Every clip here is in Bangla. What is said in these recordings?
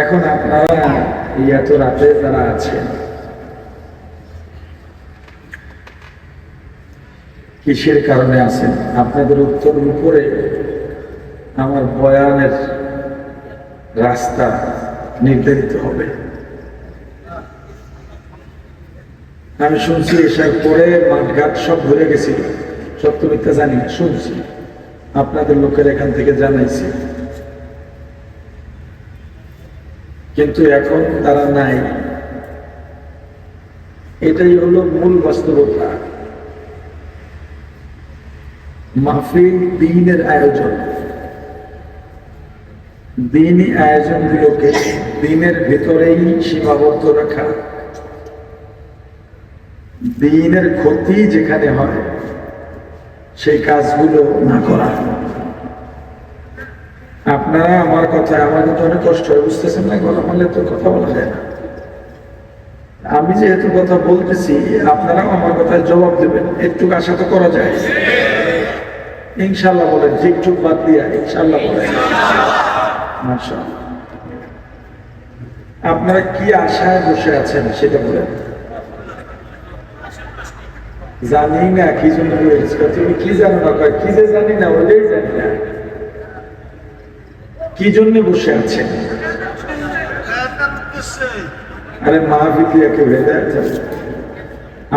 এখন আপনারা এই এত রাতে যারা আছেন, কিসের কারণে আছেন? আপনাদের উত্তর উপরে আমার বয়ানের রাস্তা নির্ধারিত হবে। আমি শুনছি এসার পরে মাঠঘাট সব ভরে গেছিল সত্য মিথ্যা জানি, শুনছি। আপনাদের লোকের এখান থেকে জানাইছি। কিন্তু এখন তারা নাই। এটাই হলো মূল বাস্তবতা। মাহফিল দিনের আয়োজন। দিনই আয়োজনগুলোকে দিনের ভেতরেই সীমাবদ্ধ রাখা। দিনের ক্ষতি যেখানে হয়, সেই কাজগুলো না করা। আপনারা আমার কথা আমার কিন্তু অনেক কষ্ট হয়, বুঝতেছেন না? গলা মারলে তো কথা বলা যায় না। আমি যেহেতু কথা বলতেছি, আপনারাও আমার কথায় জবাব দেবেন। একটু আশা তো করা যায়। ইনশাল্লাহ বলেন ঠিক চুপ বাদ দিয়া, ইনশাল্লাহ বলেন। আপনারা কি আশায় বসে আছেন সেটা বলেন। জানি না, কি জন্য তুমি কি জানো না? কি যে জানি না ওটাই জানি না। কি জন্য বসে আছেন আরে মাহফিদিয়াকে ভেদে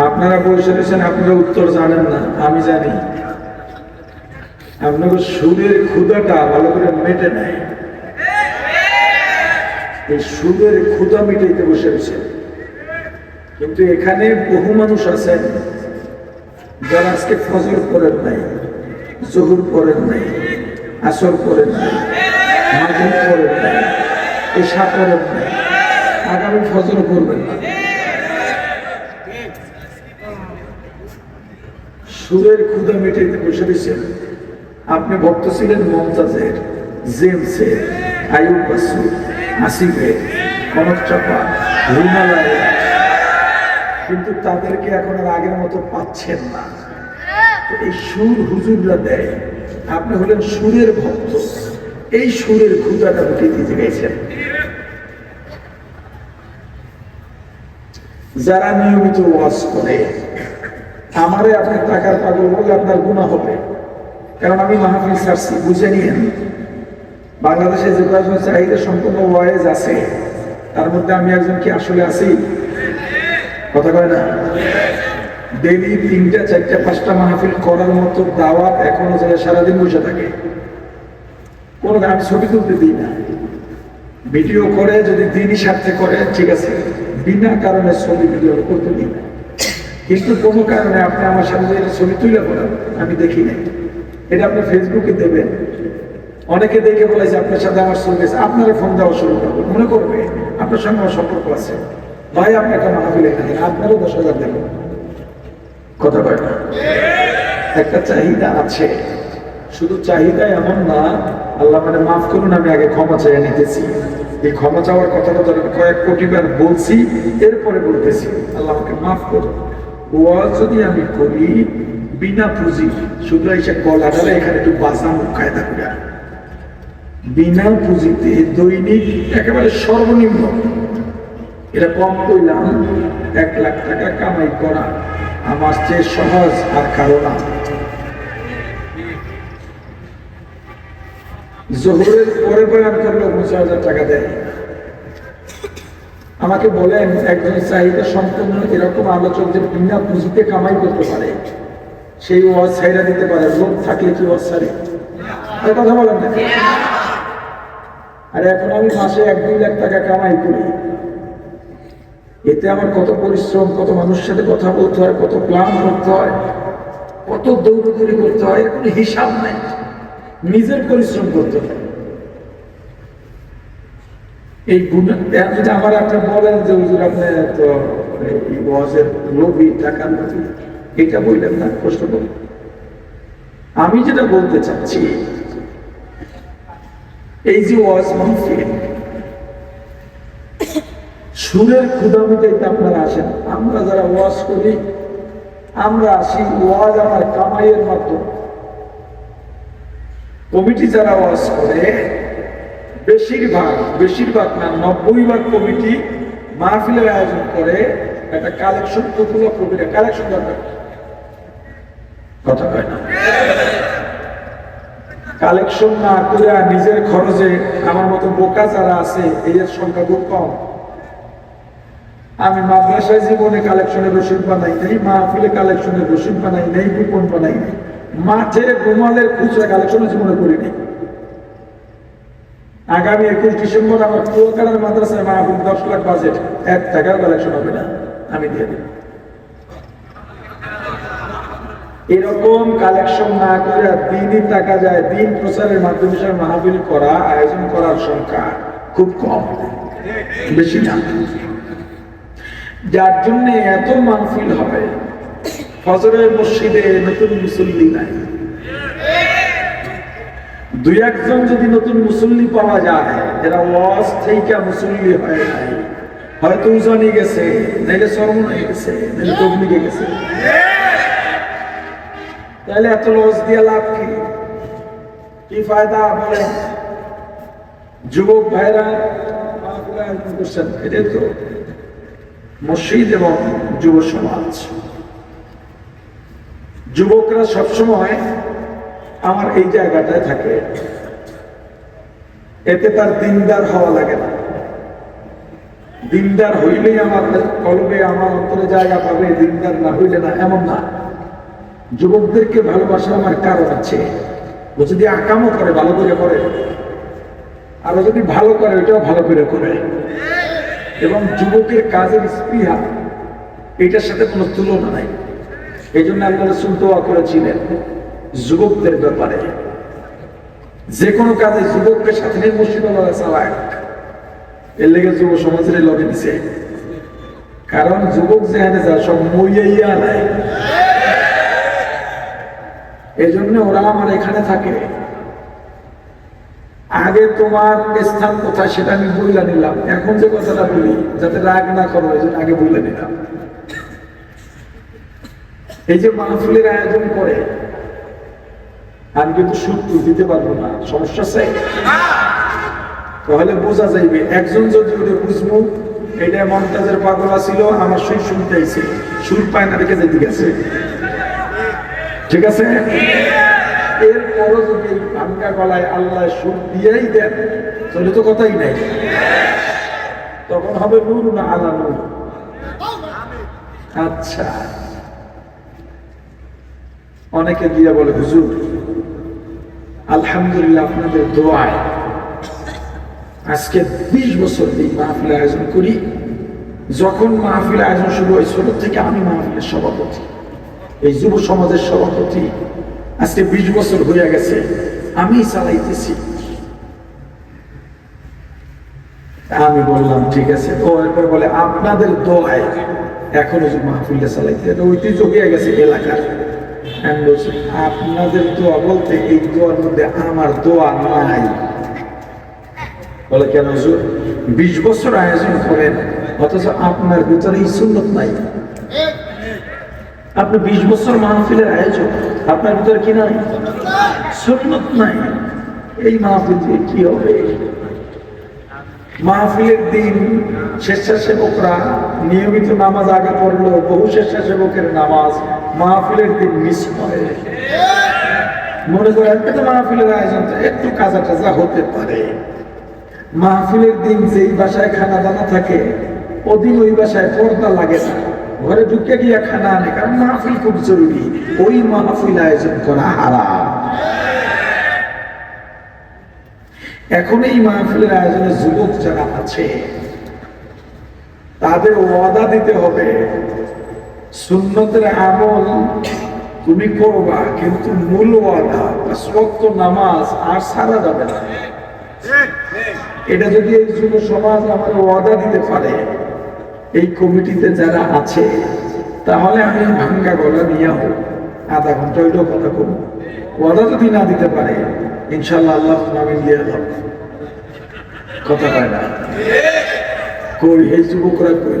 আপনারা বসে রয়েছেন আপনারা উত্তর জানেন না, আমি জানি। আপনাকে সুদের ক্ষুদাটা ভালো করে মেটে নেয়। এই সুদের ক্ষুদা মিটাইতে বসে রয়েছে কিন্তু এখানে বহু মানুষ আছেন, যারা আজকে ফজর করেন নাই, জহুর করেন নাই, আসর করেন নাই। করেন নাই আগামী ফজর করবেন না। সুরের ক্ষুদা মিটাইতে বসে দিয়েছেন আপনি ভক্ত ছিলেন মমতাজের জেমসের আয়ুব বাসু আসিফের কনক চাপা, রুমালায়। কিন্তু তাদেরকে এখন আর আগের মতো পাচ্ছেন না। এই সুর হুজুররা দেয়। আপনি হলেন সুরের ভক্ত। এই সুরের ক্ষুদাটা উঠে দিতে গেছেন। যারা নিয়মিত ওয়াজ করে, আমারে আপনি টাকার পাগল বলে আপনার গুণা হবে। কারণ আমি মাহফিল ছাড়ছি, বুঝে নিয়েন। বাংলাদেশে যে কয়েকজন চাহিদা সম্পূর্ণ ওয়াইজ আছে, তার মধ্যে আমি একজন কি আসলে আছি? কথা কয় না? ডেলি তিনটা, চারটা, পাঁচটা মাহফিল করার মতো দাওয়াত এখনও যারা সারাদিন বসে থাকে। কোনো আমি ছবি তুলতে দিই না। ভিডিও করে, যদি দিনই স্বার্থে করে, ঠিক আছে, বিনা কারণে ছবি ভিডিও করতে দিই না। কিন্তু কোনো কারণে আপনি আমার সামনে ছবি তুলে পড়ান আমি দেখি নাই। এটা আপনি ফেসবুকে দেবেন। অনেকে দেখে বলেছে, আপনার সাথে আমার ছবি আছে। আপনারা ফোন দেওয়া শুরু করবে। মনে করবে, আপনার সঙ্গে আমার সম্পর্ক আছে। ভাই, আপনি একটা মাহফিল এখানে আপনারও দশ হাজার দেবেন। কথা কয় না। একটা চাহিদা আছে। শুধু চাহিদা এমন না, আল্লাহ মানে মাফ করুন, আমি আগে ক্ষমা চাইয়া নিতেছি। এই ক্ষমা চাওয়ার কথাটা ধরে কয়েক কোটি বার বলছি, এরপরে বলতেছি আমাকে মাফ করুন। ওয়াজ যদি আমি করি, বিনা পুঁজি, শুধু এসে গলাটারে এখানে একটু বাসা মুখ কায়দা করে বিনা পুঁজিতে দৈনিক একেবারে সর্বনিম্ন। এটা কম করলাম এক লাখ টাকা কামাই করা আমার চেয়ে সহজ আর কারও না। জোহরের পরে বয়ান করলে পঁচিশ হাজার টাকা দেয় আমাকে বলেন, একজন চাহিদা সম্পূর্ণ এরকম আলোচক যে বিনা পুঁজিতে কামাই করতে পারে। সেই ওয়াজ ছাইরা দিতে পারে, লোক থাকলে কি ওয়াজ ছাড়ে? কথা বলেন না। আর এখন আমি মাসে এক দুই লাখ টাকা কামাই করি। এতে আমার কত পরিশ্রম, কত মানুষের সাথে কথা বলতে হয়, কত প্ল্যান করতে হয়, কত দৌড়দৌড়ি করতে হয়, কোনো হিসাব নাই। নিজের পরিশ্রম করতে হয়। এই গুণ যদি আমার আপনি বলেন যে আপনি তো ওয়াজের লোভী টাকার লোভী এটা বললেন না কষ্ট করুন আমি যেটা বলতে চাচ্ছি, এই যে ওয়াজ মাহফিল সুরের ক্ষুদামিতে আপনারা আসেন। আমরা যারা ওয়াজ করি, আমরা আসি ওয়াজ আমার কামাইয়ের মাধ্যমে। কমিটি যারা ওয়াজ করে, বেশিরভাগ বেশিরভাগ না নব্বই ভাগ কমিটি মাহফিলের আয়োজন করে, একটা কালেকশন উপলক্ষ করে কালেকশন দরকার। কথা কয় না। কালেকশন না করে নিজের খরচে, আমার মতো বোকা যারা আছে এদের সংখ্যা খুব কম। আমি মাদ্রাসায় জীবনে কালেকশনের রসিদ বানাই নাই, মাহফিলে কালেকশনের রসিদ বানাই নাই কুপন বানাই নাই। মাঠে রুমালের খুচরা কালেকশনের জীবনে করি নাই। আগামী একুশ ডিসেম্বর আমার কুয়াকাড়ার মাদ্রাসায় মাহফিল দশ লাখ বাজেট, এক টাকার কালেকশন হবে না, আমি দিয়ে দেব। এরকম কালেকশন না করে দিনই টাকা যায়, দিন প্রচারের মাধ্যমে সে মাহফিল করা, আয়োজন করার সংখ্যা খুব কম। বেশি না। যার জন্য এত মাহফিল হবে ফজরের মসজিদে নতুন মুসল্লি নাই। দুই একজন যদি নতুন মুসল্লি পাওয়া যায়, এরা ওয়াজ থেকে মুসল্লি হয় নাই হয়তো উজানি গেছে, নাইলে সরমনাই গেছে, নাইলে তবলিগে গেছে। তাহলে এত লস দিয়ে লাভ কি? কি ফায়দা বলে যুবক ভাইরা করছেন এটাই তো মসজিদ এবং যুব সমাজ। যুবকরা সবসময় আমার এই জায়গাটায় থাকে। এতে তার দিনদার হওয়া লাগে না। দিনদার হইলেই আমার কলবে আমার অন্তরে জায়গা পাবে, দিনদার না হইলে না, এমন না। যুবকদেরকে ভালোবাসা আমার কারণ আছে। ও যদি আকামও করে, ভালো করে করে, আর যদি ভালো করে, ওইটাও ভালো করে করে। এবং যুবকের কাজের স্পৃহা, এটার সাথে কোনো তুলনা নাই। এই জন্য আল্লাহ রসুল দোয়া করেছিলেন যুবকদের ব্যাপারে। যে কোনো কাজে যুবককে সাথে নিয়ে মসজিদ চালায় এর লেগে যুব সমাজের লগে দিছে। কারণ যুবক যেখানে যা সব মইয়া নেয় এই জন্য ওরা আমার এখানে থাকে। আগে তোমার স্থান কোথায় সেটা আমি বইলা নিলাম। এখন যে কথাটা বলি, যাতে রাগ না করো এই জন্য আগে বইলে নিলাম। এই যে মাহফিলের আয়োজন করে, আমি কিন্তু সূত্র দিতে পারব না। সমস্যা চাই তাহলে বোঝা যাইবে, একজন যদি ওটা বুঝব, এটা মমতাজের পাগলা ছিল, আমার সুর শুনতে সুর পায় না রেখে যেতে গেছে ঠিক আছে? এরপরও যদি ভাঙ্গা গলায় আল্লাহ সুর দিয়েই দেন, তাহলে তো কথাই নাই। তখন হবে নূর না আলা নূর? আচ্ছা। অনেকে দিয়ে বলে, হুজুর, আলহামদুলিল্লাহ আপনাদের দোয়ায় আজকে বিশ বছর এই মাহফিল আয়োজন করি। যখন মাহফিল আয়োজন শুরু হয়, ছোট থেকে আমি মাহফিলের সভাপতি, এই যুব সমাজের সভাপতি। আজকে বিশ বছর হয়ে গেছে, আমি চালাইতেছি। আমি বললাম, ঠিক আছে। ও এরপর বলে, আপনাদের দোয়ায় এখনও যে মাহফিলটা চালাইতে ঐতিহ্য হয়ে গেছে এলাকার। আপনাদের দোয়া বলতে এই দোয়ার মধ্যে আমার দোয়া নাই। বলে কেন হুজুর? বিশ বছর আয়োজন করেন, অথচ আপনার ভিতরে এই সুন্নত নাই। আপনি বিশ বছর মাহফিলের আয়োজন আপনার ভিতরে কি নাই? সুন্নত নাই। এই মাহফিল দিয়ে কি হবে? মাহফিলের দিন স্বেচ্ছাসেবকরা নিয়মিত নামাজ আগে পড়ল, বহু স্বেচ্ছাসেবকের নামাজ মাহফিলের দিন মিস হয়। মনে করেন তো মাহফিলের আয়োজন একটু কাজা টাজা হতে পারে। মাহফিলের দিন যেই বাসায় খানা দানা থাকে, ওদিন ওই বাসায় পর্দা লাগে না। ঘরে ঢুকে গিয়া খানা আনে, কারণ মাহফিল খুব জরুরি। ওই মাহফিল আয়োজন করা হারাম। এখন এই মাহফিলের আয়োজনে যুবক যারা আছে, তাদের ওয়াদা দিতে হবে সুন্নতের আমল তুমি করবা, কিন্তু মূল ওয়াদা সত্য নামাজ আর সারা যাবে না। এটা যদি এই যুব সমাজ আমার ওয়াদা দিতে পারে, এই কমিটিতে যারা আছে, তাহলে আমি ভাঙ্গা গলা নিয়ে হোক আধা ঘণ্টা হইলেও কথা করব ওয়াদা যদি না দিতে পারে ইনশাল্লাহ আল্লাহ নামে দিয়ে দাও। কথা পায় না? কই এই যুবকরা কই?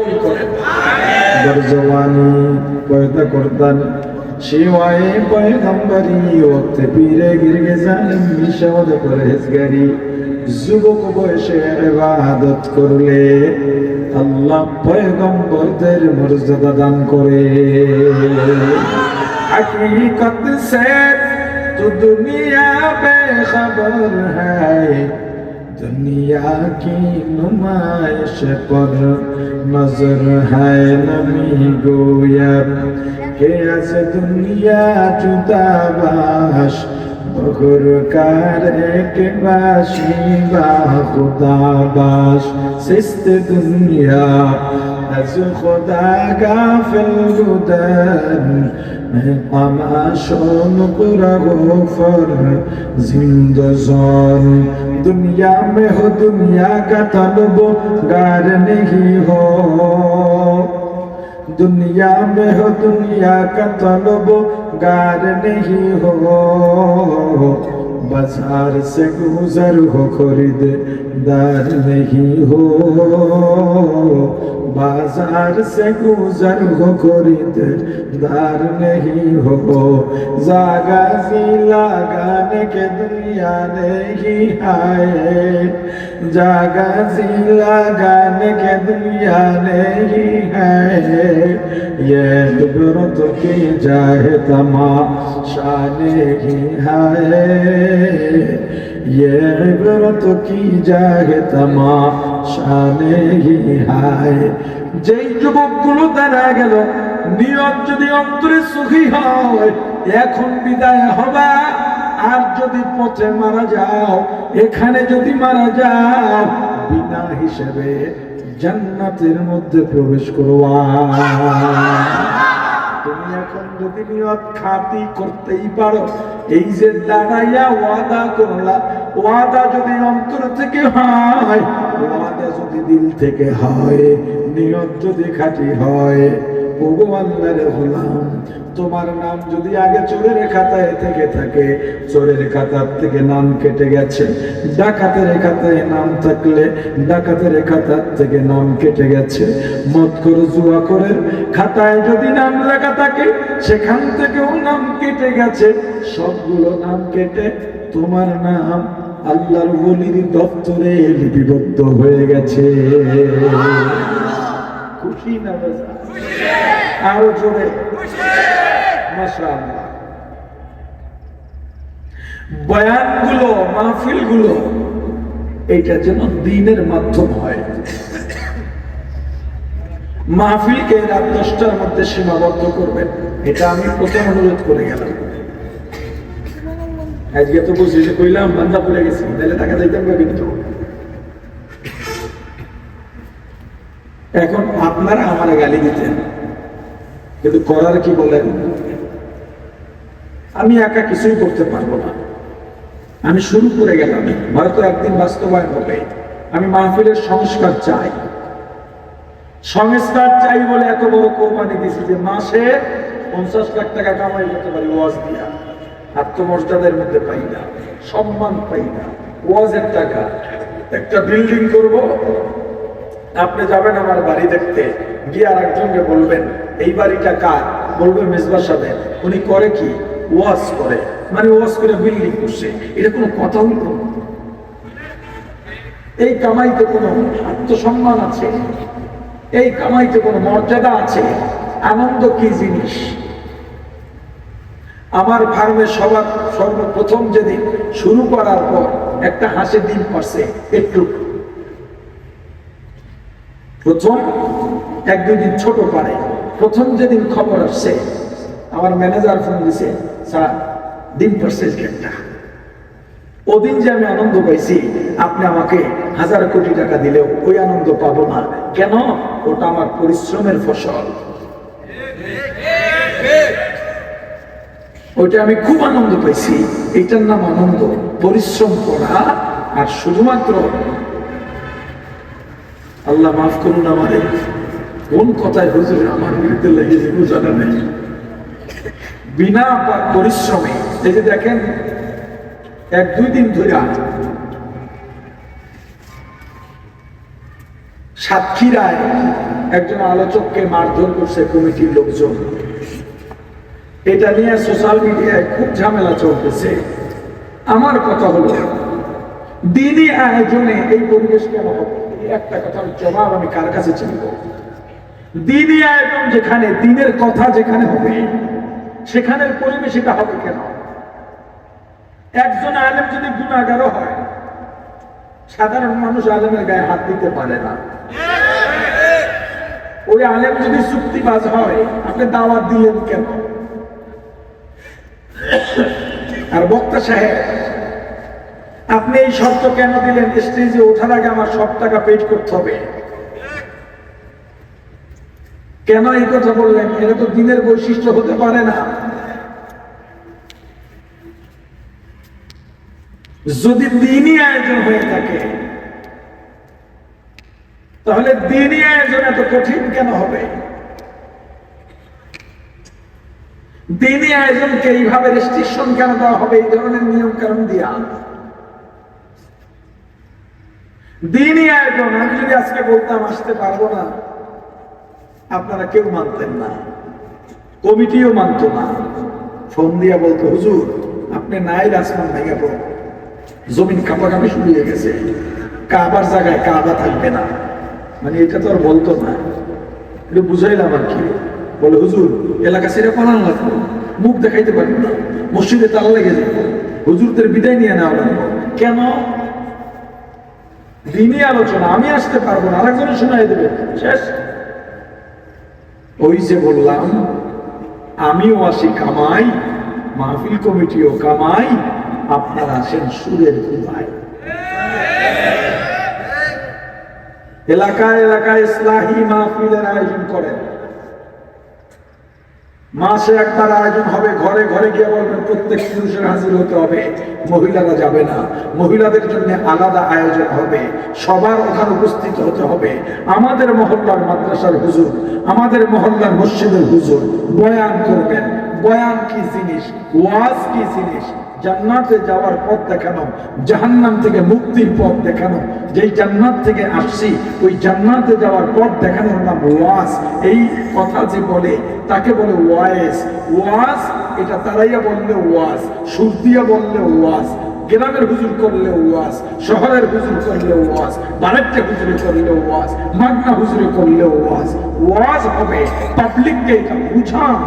কবুল করেন দরজওয়ানি পয়দা করতান শিওয়ায়ে পয়গম্বরি ওক্ত পীরে গিরগে জালিম মিশাওয়াদ পরহেজগারি যুবক বয়সে ইবাদত করলে আল্লাহ পয়গম্বরদের মর্যাদা দান করে हकीकत से तो दुनिया बेखबर है دنیا کی نمائش پر نظر ہے نمی گویا کہ از دنیا جدا باش গুরকার একবা শিবা খুদা বাস সিস্ত দুনিয়া از خدا غافل بودن تماشون قرغ فر زندزار دنیا میں ہو دنیا کا طلب گار نہیں ہو دنیا میں ہو دنیا کا طلب गार नहीं हो बाजार से गुजर हो खरीद दार नहीं हो बाज़ार से गुजर हो दार नहीं हो। जागा सी लगाने के दुनिया नहीं आए। जागा सी लगाने के दुनिया नहीं है ये इबरत की जाए तमाशा ही है یہ عبرت کی جائے تماشانے ہی ہائے যেই যুবকগুলো দাঁড়া গেল নিয়ত যদি অন্তরে সুখী হয়, এখন বিদায় হবা। আর যদি পথে মারা যাও, এখানে যদি মারা যাও, বিনা হিসেবে জান্নাতের মধ্যে প্রবেশ করবা। তুমি এখন যদি নিয়ত খাতি করতেই পারো এই যে দাঁড়াইয়া ওয়াদা করলা, ওয়াদা যদি অন্তর থেকে হয়, ওয়াদা যদি দিল থেকে হয়, নিয়ত যদি খাঁটি হয় ওগো আল্লাহর গোলাম, তোমার নাম যদি আগে চোরের খাতায় থেকে থাকে, চোরের খাতার থেকে নাম কেটে গেছে। ডাকাতের খাতায় নাম থাকলে ডাকাতের খাতার থেকে নাম কেটে গেছে। মত করে, জুয়া করে, খাতায় যদি নাম লেখা থাকে, সেখান থেকেও নাম কেটে গেছে। সবগুলো নাম কেটে তোমার নাম আল্লাহর বলির দপ্তরে লিপিবদ্ধ হয়ে গেছে। খুশি না? আরও জোরে। বয়ানগুলো, মাহফিলগুলো, এটা যেন দিনের মাধ্যম হয়। মাহফিলকে রাত দশটার মধ্যে সীমাবদ্ধ করবেন। এটা আমি প্রথম অনুরোধ করে গেলাম। আজকে তো বুঝি যে কইলাম, বান্দা পড়ে গেছি। তাহলে টাকা দিতাম কিন্তু। এখন আপনারা আমার গালি দিতেন। কিন্তু করার কি বলেন? আমি একা কিছুই করতে পারব না। আমি শুরু করে গেলাম। হয়তো একদিন বাস্তবায়ন হবে। আমি মাহফিলের সংস্কার চাই। সংস্কার চাই বলে এত বড় কোরবানি দিয়েছি যে মাসে পঞ্চাশ লাখ টাকা কামাই করতে পারি ওয়াজ দিয়া। আত্মমর্যাদার মধ্যে পাই না। সম্মান পাই না। ওয়াজের টাকা। একটা বিল্ডিং করব আপনি যাবেন আমার বাড়ি দেখতে। গিয়ে আর একজনকে বলবেন, এই বাড়িটা কার? বলবে মেজবা সাহেব উনি করে কি? ওয়াজ করে। মানে ওয়াজ করে বিল্ডিং করছে। এটা কোনো কথা হইল? এই কামাইতে কোনো আত্মসম্মান আছে? এই কামাইতে কোনো মর্যাদা আছে? আনন্দ কি জিনিস? আমার ফার্মে সবার সর্বপ্রথম যেদিন শুরু করার পর একটা হাঁসের ডিম পারছে একটু প্রথম এক দুই দিন ছোট পারে প্রথম যেদিন খবর আসছে, আমার ম্যানেজার ফোন দিছে, স্যার, ডিম পারছে একটা ওদিন যে আমি আনন্দ পাইছি, আপনি আমাকে হাজার কোটি টাকা দিলেও ওই আনন্দ পাবো না। কেন? ওটা আমার পরিশ্রমের ফসল। ওইটা আমি খুব আনন্দ পাইছি। এটার নাম আনন্দ, পরিশ্রম করা। আর শুধুমাত্র আল্লাহ মাফ করুন আমাদের কোন কথায় হুজুর আমার বিরুদ্ধে লেগেছে বোঝানো নেই। বিনা পরিশ্রমে, এই যে দেখেন, এক দুই দিন ধরে সাতক্ষীরায় একজন আলোচককে মারধর করছে কমিটির লোকজন। এটা নিয়ে সোশ্যাল মিডিয়ায় খুব ঝামেলা চলতেছে। আমার কথা হলো, দিনই আয়োজনে এই পরিবেশ কেন হবে? একটা কথার জবাব আমি কার কাছে চিনব দিনই আয়োজন যেখানে দিনের কথা যেখানে হবে, সেখানের পরিবেশ এটা হবে কেন? একজন আলেম যদি গুণাগারও হয়, সাধারণ মানুষ আলেমের গায়ে হাত দিতে পারে না। ওই আলেম যদি চুক্তিবাজ হয়, আপনি দাওয়াত দিলেন কেন? আর বক্তা সাহেব আপনি এই শর্ত কেন দিলেন? স্টেজে ওঠার আগে আমার সব টাকা পেড করতে হবে। কেন এই কথা বললেন? এটা তো দিনের বৈশিষ্ট্য হতে পারে না। যদি দিনই আয়োজন হয়ে থাকে, তাহলে দিনই আয়োজন এত কঠিন কেন হবে? দিনই আয়োজনকে এইভাবে রেস্ট্রিকশন কেন দেওয়া হবে? এই ধরনের নিয়ম কারণ দিয়া। দিনই আয়োজন আমি যদি আজকে বলতাম, আসতে পারব না, আপনারা কেউ মানতেন না। কমিটিও মানতো না। ফোন দিয়া বলতো, হুজুর, আপনি নাই আসমান ভেঙে পড়ো জমিন কাপাকাপি শুরু হয়ে গেছে। কাবার জায়গায় কাবা থাকবে না। মানে এটা তো আর বলতো না। একটু বুঝাইলাম আর কি। বলে, হুজুর, এলাকা ছেড়ে পালান লাগবো। মুখ দেখাইতে পারব না। মসজিদে তালা লেগে যাব। হুজুরদের বিদায় নিয়ে নেওয়া কেন? দিনই আলোচনা, আমি আসতে পারব না, আরেকজনে শোনাই দেবে। শেষ। ওই যে বললাম, আমিও আসি কামাই, মাহফিল কমিটিও কামাই, আপনারা আসেন সুরের কুমাই এলাকায় এলাকায় ইসলাহী মাহফিলের আয়োজন করেন। মাসে একবার আয়োজন হবে, ঘরে ঘরে গিয়ে বলবেন, প্রত্যেক পুরুষের হাজির হতে হবে, মহিলারা যাবে না। মহিলাদের জন্য আলাদা আয়োজন হবে, সবার ওখানে উপস্থিত হতে হবে। আমাদের মহল্লার মাদ্রাসার হুজুর, আমাদের মহল্লার মসজিদের হুজুর, বয়ান করবেন। বয়ান কি জিনিস? ওয়াজ কি জিনিস? জান্নাতে যাওয়ার পথ দেখানো, জাহান্নাম থেকে মুক্তির পথ দেখানো, যেই জান্নাত থেকে আসছি, ওই জান্নাতে যাওয়ার পথ দেখানোর নাম ওয়াস এই কথা যে বলে, তাকে বলে ওয়াস ওয়াস এটা তারাইয়া বললে ওয়াস সুর দিয়া বললে ওয়াজ। গ্রামের হুজুর করলে ওয়াজ, শহরের হুজুর করলে ওয়াজ বারেকটা হুজুরে করলে ওয়াজ, মাগনা হুজুরে করলে ওয়াজ। ওয়াজ হবে পাবলিককে এটা বুঝান।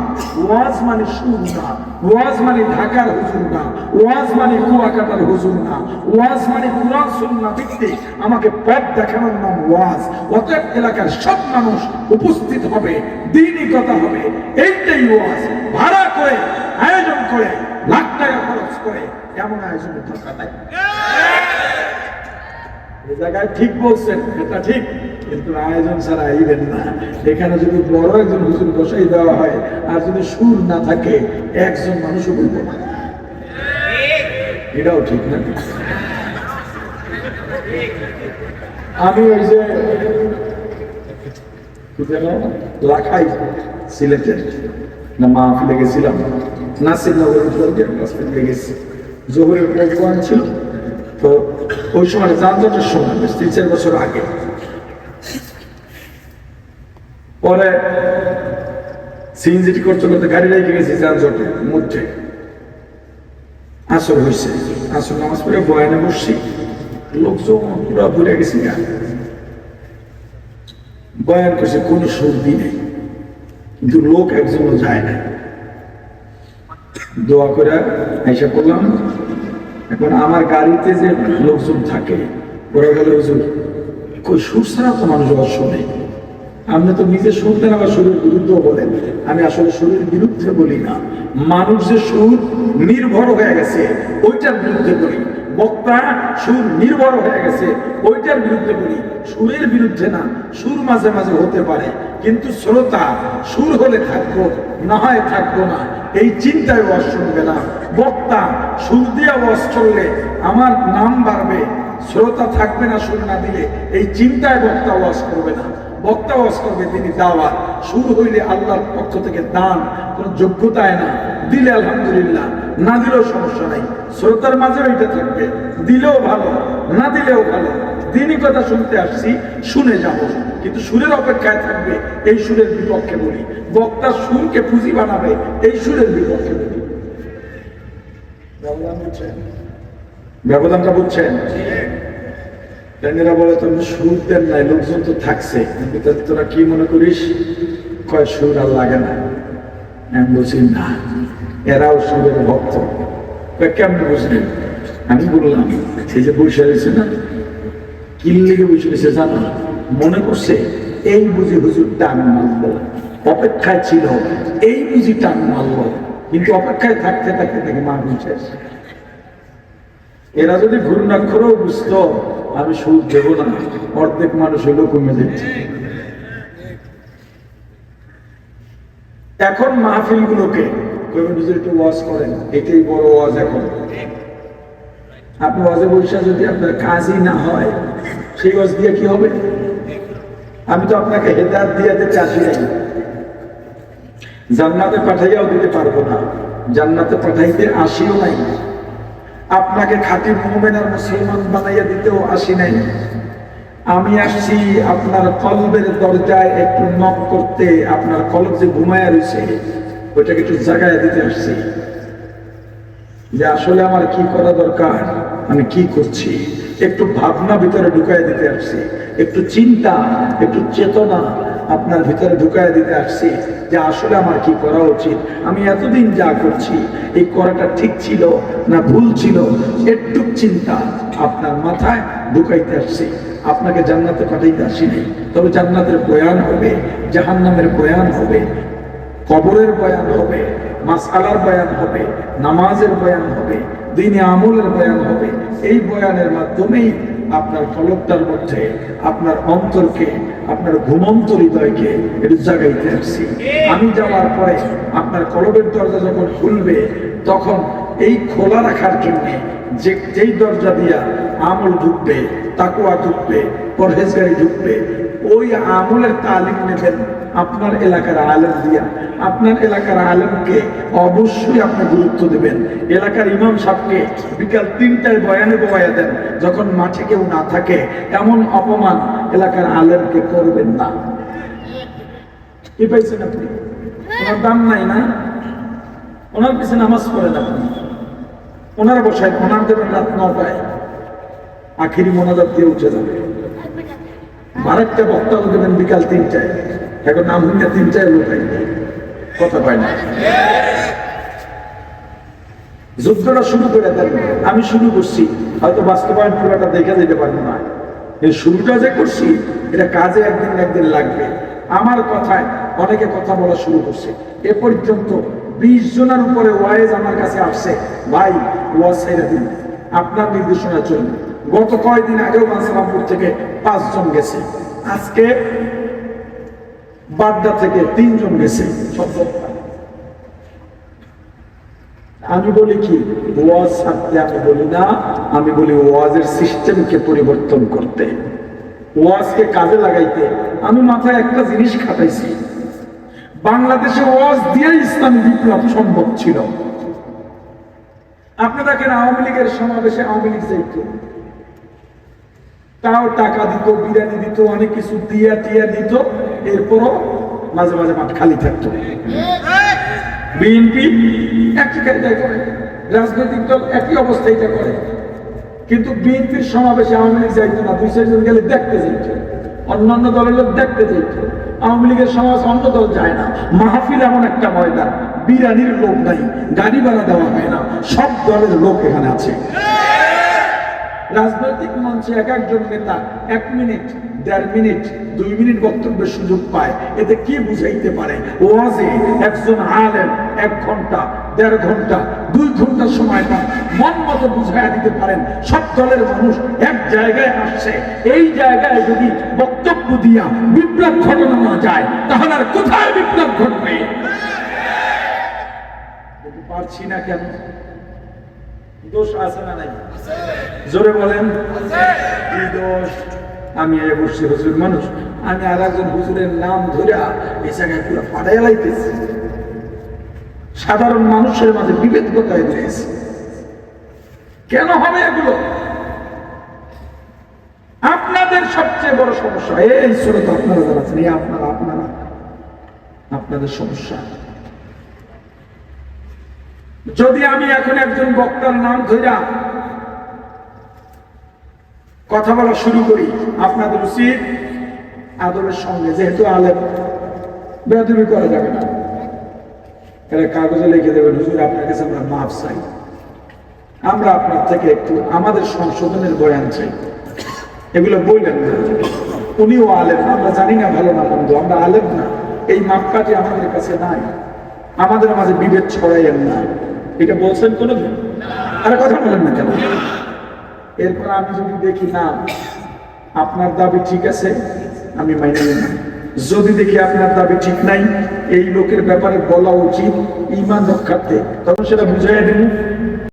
ওয়াজ মানে সুর ওয়াজ মানে ঢাকার হুজুর না, ওয়াজ মানে কুয়াকাটার হুজুর না, ওয়াজ মানে কোরআন, সুন্নাহ আমাকে পথ দেখানোর নাম ওয়াজ। অতএব এলাকার সব মানুষ উপস্থিত হবে, দিনই কথা হবে। এইটাই ওয়াজ। ভাড়া করে, আয়োজন করে, লাখ টাকা খরচ করে। এমন আয়োজনের দরকার জায়গায় ঠিক বলছেন, এটা ঠিক, কিন্তু আয়োজন ছাড়া আইবেন না। এখানে যদি বড় একজন হুজুর বসাই দেওয়া হয়, আর যদি সুর না থাকে, একজন মানুষও বলব না। এটাও ঠিক না। আমি ওই যে লাখাই সিলেটের, না মাহফিলে গেছিলাম নাসির নগরের গেছি জোহরের প্রোগ্রাম ছিল। তো ওই সময় যানজটের সময়, বেশ তিন চার বছর আগে। পরে সিএনজিটি করতে করতে গাড়ি রেখে গেছি যানজটের মধ্যে। আসর হয়েছে। আসর নামাজ পড়ে বয়ানে বসছি। লোকজন পুরা ঘুরে গেছি গা বয়ান করছে, কোনো সর্দি নেই। কিন্তু লোক একজনও যায় না। দোয়া করে আইসা করলাম এখন আমার গাড়িতে যে লোকজন থাকে, ওরা বলে, হুজুর, কই সুর ছাড়া তো মানুষ আবার শোনে আপনি তো নিজে শুনতেন আবার সুরের বিরুদ্ধেও বলেন। আমি আসলে সুরের বিরুদ্ধে বলি না। মানুষ যে সুর নির্ভর হয়ে গেছে, ওইটার বিরুদ্ধে বলি। বক্তা সুর নির্ভর হয়ে গেছে, ওইটার বিরুদ্ধে বলি। সুরের বিরুদ্ধে না, সুর মাঝে মাঝে হতে পারে। শ্রোতা, সুর হলে থাকব না হয় থাকব না, এই চিন্তায় ওয়াজ শুনবে না। বক্তা, সুর দিয়ে ওয়াজ করলে আমার নাম বাড়বে। শ্রোতা থাকবে না সুর না দিলে, এই চিন্তায় বক্তা ওয়াজ করবে না। বক্তা ওয়াজ করবে, তিনি দাওয়া সুর হইলে আল্লাহর পক্ষ থেকে দান, কোন যোগ্যতায় না। দিলে আলহামদুলিল্লাহ, না দিলেও সমস্যা নাই। শ্রোতার মাঝে ওইটা থাকবে। দিলেও ভালো, না দিলেও ভালো। দিনই কথা শুনতে আসছি শুনে যাব। কিন্তু সুরের অপেক্ষায় থাকবে এই সুরের বিপক্ষে বলি। বক্তা সুরকে পুঁজি বানাবে এই সুরের বিপক্ষে বলি। ব্যবধানটা বুঝছেন? বলে তুমি সুর দেন নাই লোকজন তো থাকছে। তোরা কি মনে করিস? কয় সুর আর লাগে না। আমি বলছি না এরাও সুরের ভক্ত। কেমন বুঝলেন আমি বললাম সেই যে বসে রয়েছে না জানো, মনে করছে, এই বুঝি হুজুর টান অপেক্ষায় ছিল, এই বুঝি টান কিন্তু অপেক্ষায় থাকতে থাকতে তাকে এরা যদি ঘূর্ণাক্ষরও বুঝতো, আমি সুদ দেব না, অর্ধেক মানুষ হইল কমে যাচ্ছে। এখন মাহফিল গুলোকে একটু ওয়াজ করেন, এটাই বড় ওয়াজ এখন। আপনি ওয়াজে বৈশা যদি আপনার কাজই না হয়, সেই ওয়াজ দিয়ে কি হবে? আমি তো আপনাকে হেদায়ত দিয়ে আসি নাই। জান্নাতে পাঠাইয়াও দিতে পারব না। জান্নাতে পাঠাইতে আসিও নাই। আপনাকে খাঁটি মুমিন আর মুসলমান বানাইয়া দিতেও আসি নাই। আমি আসছি আপনার কলবের দরজায় একটু নক করতে, আপনার কলব যে ঘুমায়া রয়েছে ওইটাকে একটু জাগায় দিতে আসছি। যে আসলে আমার কি করা দরকার? আমি কি করছি? একটু ভাবনা ভিতরে ঢুকাই দিতে আসছি। একটু চিন্তা, একটু চেতনা আপনার ভিতরে ঢুকাই দিতে আসছি যে আসলে আমার কি করা উচিত? আমি এতদিন যা করছি, এই করাটা ঠিক ছিল না ভুল ছিল? একটু চিন্তা আপনার মাথায় ঢুকাইতে আসছি। আপনাকে জান্নাতে পাঠাইতে আসিনি তবে জান্নাতের বয়ান হবে, জাহান্নামের বয়ান হবে, কবরের বয়ান হবে। মাসালার বয়ান হবে, নামাজের বয়ান হবে, দিনে আমলের বয়ান হবে। এই বয়ানের মাধ্যমেই আপনার কলকটার মধ্যে, আপনার অন্তরকে, আপনার ঘুমন্ত হৃদয়কে একটু জাগাইতে আসছি। আমি যাওয়ার পরে আপনার কলবের দরজা যখন খুলবে, তখন এই খোলা রাখার জন্য যে, যেই দরজা দিয়া আমল ঢুকবে তাকুয়া ঢুকবে, পরহেজগারি ঢুকবে, ওই আমলের তালিম নেবেন। আপনার এলাকার আলেম দিয়া, আপনার এলাকার আলেমকে অবশ্যই আপনি গুরুত্ব দেবেন। এলাকার ইমাম সাহেবকে বিকাল তিনটায় বয়ানে বয়া দেন, যখন মাঠে কেউ না থাকে এমন অপমান এলাকার আলেমকে করবেন না। কি পাইছেন আপনি? ওনার দাম নাই না? ওনার পিছনে নামাজ পড়েন আপনি ওনার বসায়, ওনার দেবেন রাত নটায়। আখিরি মোনাজাত দিয়ে উঠে যাবে। আরেকটা বক্তব্য দেবেন বিকাল তিনটায়। এখন নাম হইয়া তিনটায় লোকাই কথা পায় না। যুদ্ধটা শুরু করে দেন। আমি শুরু করছি। হয়তো বাস্তবায়ন পুরোটা দেখে যেতে পারব না। এই শুরুটা যে করছি, এটা কাজে একদিন একদিন লাগবে। আমার কথায় অনেকে কথা বলা শুরু করছে। এ পর্যন্ত বিশ জনের উপরে ওয়াইজ আমার কাছে আসছে, ভাই, ওয়াজ ছেড়ে দিন। আপনার নির্দেশনার জন্য গত কয়েকদিন আগেও মানসালামপুর থেকে পাঁচজন গেছে। আজকে বাড্ডা থেকে তিনজন গেছে আমি বলি কি, ওয়াজ ছাড়তে আমি বলি না, আমি বলি ওয়াজের সিস্টেমকে পরিবর্তন করতে। ওয়াজকে কাজে লাগাইতে আমি মাথায় একটা জিনিস খাটাইছি। বাংলাদেশে ওয়াজ দিয়ে ইসলামী বিপ্লব সম্ভব ছিল। আপনি দেখেন আওয়ামী লীগের সমাবেশে আওয়ামী লীগ যাইত। তাও টাকা দিত, বিরিয়ানি দিত, অনেক কিছু দিয়া টিয়া দিত। এরপরও মাঝে মাঝে মাঠ খালি থাকতো। বিএনপি একই কায়দায় করে, রাজনৈতিক দল একই অবস্থা এটা করে। কিন্তু বিএনপির সমাবেশে আওয়ামী লীগ যাইতো না, দুই, চারজন গেলে দেখতে যাইতো। অন্যান্য দলের লোক দেখতে যাইতো। আওয়ামী লীগের সমাজ অন্য দল যায় না। মাহফিল এমন একটা ময়দান, বিরানির লোক নাই, গাড়ি ভাড়া দেওয়া হয় না, সব দলের লোক এখানে আছে। রাজনৈতিক মঞ্চে এক একজন নেতা এক মিনিট দেড় মিনিট দুই মিনিট বক্তব্যের সুযোগ পায়। এতে কি বুঝাইতে পারে? ওয়াজে একজন আলেম এক ঘণ্টা দেড় ঘণ্টা দুই ঘণ্টা সময় পান মন মতো বুঝাইয়া দিতে পারেন সব দলের মানুষ এক জায়গায় আসছে। এই জায়গায় যদি বক্তব্য দিয়া বিপ্লব ঘটানো না যায় তাহলে আর কোথায় বিপ্লব ঘটবে? পারছি না কেন? দোষ আছে না নাই? জোরে বলেন। দোষ? আমি এ বসছি হুজুর মানুষ। আমি আর একজন হুজুরের নাম ধরে এই জায়গায় পুরো ফাটাই লাইতেছি। সাধারণ মানুষের মাঝে বিভেদ কোথায় দিয়েছে কেন হবে এগুলো? আপনাদের সবচেয়ে বড় সমস্যা, এই শ্রোতা আপনারা আছেন, এই আপনারা আপনারা, আপনাদের সমস্যা। যদি আমি এখন একজন বক্তার নাম ধইরা কথা বলা শুরু করি। আপনাদের উচিত আদরের সঙ্গে যেহেতু আলেম বেদবি করা যাবে না। এটা কাগজে লিখে দেবেন হুজুর আপনার কাছে আমরা মাফ চাই। আমরা আপনার থেকে একটু আমাদের সংশোধনের বয়ান চাই। এগুলো বললেন না। উনিও না, আমরা জানি না ভালো না বন্ধু আমরা আলেম না। এই মাপকাঠি আমাদের কাছে নাই। আমাদের মাঝে বিভেদ ছড়াইয়েন না। এটা বলছেন কোনো আরে কথা বলেন না কেন? এরপর আমি যদি দেখি, না, আপনার দাবি ঠিক আছে, আমি মাইনে না যদি দেখি আপনার দাবি ঠিক নাই, এই লোকের ব্যাপারে বলা উচিত ইমান রক্ষার্থে। তখন সেটা বুঝাই দেব।